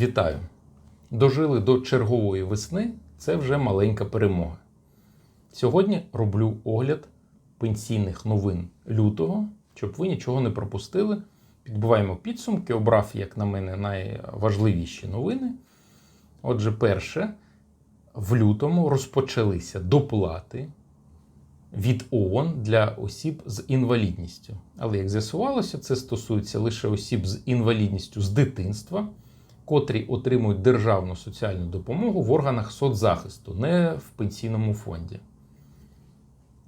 Вітаю! Дожили до чергової весни. Це вже маленька перемога. Сьогодні роблю огляд пенсійних новин лютого, щоб ви нічого не пропустили. Підбиваємо підсумки, обрав, як на мене, найважливіші новини. Отже, перше, в лютому розпочалися доплати від ООН для осіб з інвалідністю. Але як з'ясувалося, це стосується лише осіб з інвалідністю з дитинства, котрі отримують державну соціальну допомогу в органах соцзахисту, не в пенсійному фонді.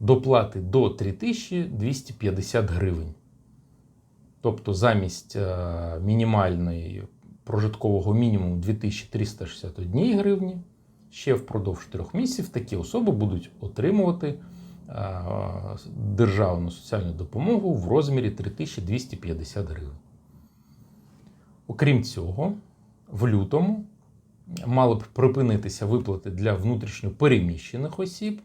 Доплати до 3250 гривень. Тобто замість е, мінімальної прожиткового мінімуму 2361 гривні, ще впродовж трьох місяців такі особи будуть отримувати е, державну соціальну допомогу в розмірі 3250 гривень. Окрім цього, в лютому мали б припинитися виплати для внутрішньо переміщених осіб.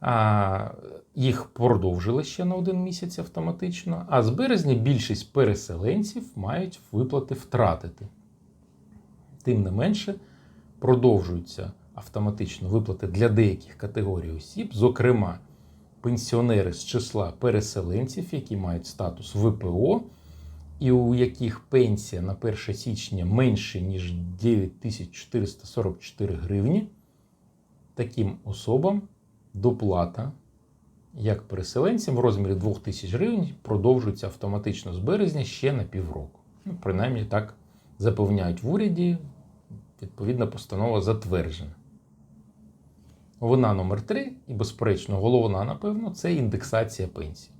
А, Їх продовжили ще на один місяць автоматично. А з березня більшість переселенців мають виплати втратити. Тим не менше, продовжуються автоматично виплати для деяких категорій осіб, зокрема, пенсіонери з числа переселенців, які мають статус ВПО, і у яких пенсія на 1 січня менше, ніж 9444 гривні. Таким особам доплата як переселенцям в розмірі 2000 гривень продовжується автоматично з березня ще на півроку. Ну, принаймні так запевняють в уряді. Відповідна постанова затверджена. Новина номер 3 і, безперечно, головна, напевно, це індексація пенсій.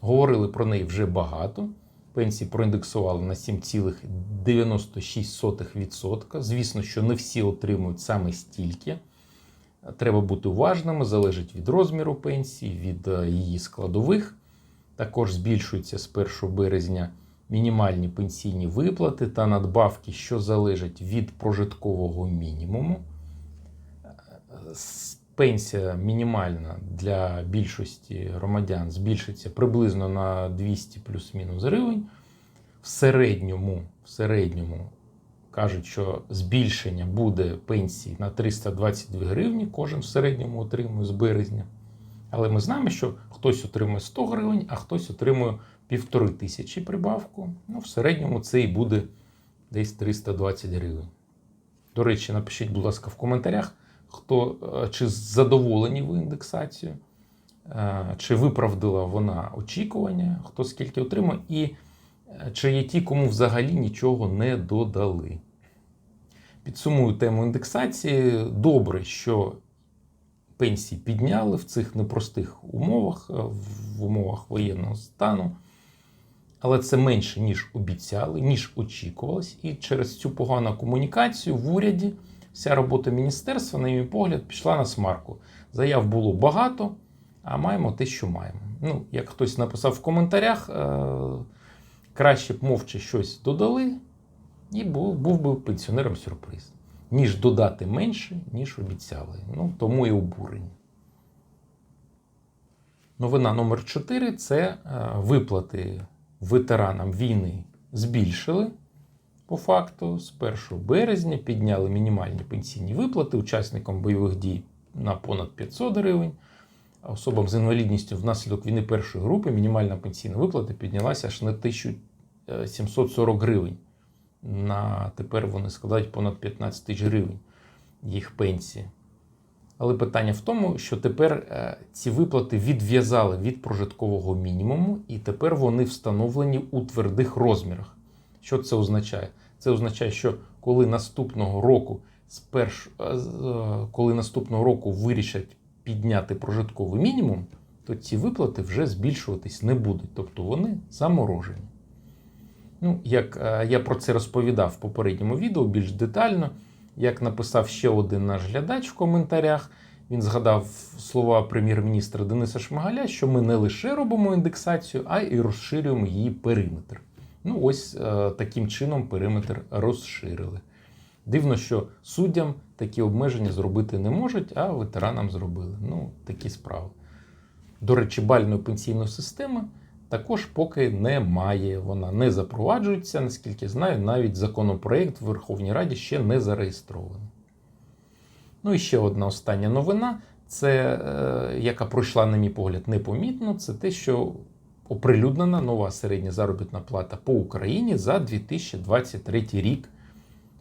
Говорили про неї вже багато. Пенсії проіндексували на 7,96%. Звісно, що не всі отримують саме стільки. Треба бути уважними, залежить від розміру пенсії, від е, її складових. Також збільшуються з 1 березня мінімальні пенсійні виплати та надбавки, що залежать від прожиткового мінімуму. Пенсія мінімальна для більшості громадян збільшиться приблизно на 200 плюс-мінус гривень. В середньому, в середньому кажуть, що збільшення буде пенсії на 322 гривні, кожен в середньому отримує з березня. Але ми знаємо, що хтось отримує 100 гривень, а хтось отримує півтори тисячі прибавку. Ну, в середньому це і буде десь 320 гривень. До речі, напишіть, будь ласка, в коментарях, хто чи задоволені ви індексацією, чи виправдала вона очікування, хто скільки отримує, і чи є ті, кому взагалі нічого не додали. Підсумую тему індексації. Добре, що пенсії підняли в цих непростих умовах, в умовах воєнного стану. Але це менше, ніж обіцяли, ніж очікувалось. І через цю погану комунікацію в уряді вся робота міністерства, на мій погляд, пішла на смарку. Заяв було багато, а маємо те, що маємо. Ну, як хтось написав в коментарях, краще б мовче щось додали, і був, був би пенсіонерам сюрприз. Ніж додати менше, ніж обіцяли. Ну, тому і обурені. Новина номер 4 це виплати ветеранам війни збільшили. По факту, з 1 березня підняли мінімальні пенсійні виплати учасникам бойових дій на понад 500 гривень. Особам з інвалідністю внаслідок війни першої групи мінімальна пенсійна виплата піднялася аж на 1740 гривень. На Тепер вони складають понад 15 тисяч гривень їх пенсії. Але питання в тому, що тепер ці виплати відв'язали від прожиткового мінімуму, і тепер вони встановлені у твердих розмірах. Що це означає? Це означає, що коли наступного року, сперш, коли наступного року вирішать підняти прожитковий мінімум, то ці виплати вже збільшуватись не будуть. Тобто вони заморожені. Ну, Як я про це розповідав в попередньому відео більш детально, як написав ще один наш глядач в коментарях, він згадав слова прем'єр-міністра Дениса Шмигаля, що ми не лише робимо індексацію, а й розширюємо її периметр. Ну, ось таким чином периметр розширили. Дивно, що суддям такі обмеження зробити не можуть, а ветеранам зробили. Ну, такі справи. До речі, бальної пенсійної системи також поки немає. Вона не запроваджується, наскільки знаю, навіть законопроект в Верховній Раді ще не зареєстрований. Ну і ще одна остання новина, це, е, яка пройшла, на мій погляд, непомітно, це те, що оприлюднена нова середня заробітна плата по Україні за 2023 рік.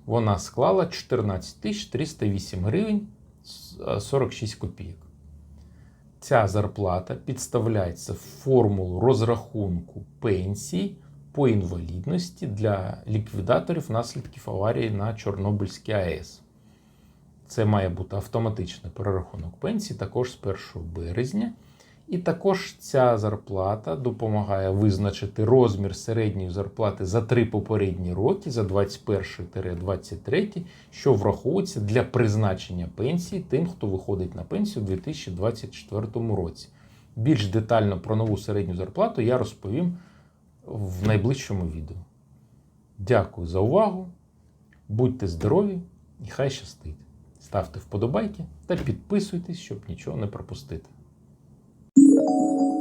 Вона склала 14 308 гривень е, 46 копійок. Ця зарплата підставляється в формулу розрахунку пенсій по інвалідності для ліквідаторів наслідків аварії на Чорнобильській АЕС. Це має бути автоматичний перерахунок пенсій також з 1 березня. І також ця зарплата допомагає визначити розмір середньої зарплати за три попередні роки, за 21-23, що враховується для призначення пенсії тим, хто виходить на пенсію у 2024 році. Більш детально про нову середню зарплату я розповім в найближчому відео. Дякую за увагу. Будьте здорові і хай щастить. Ставте вподобайки та підписуйтесь, щоб нічого не пропустити. Thank you.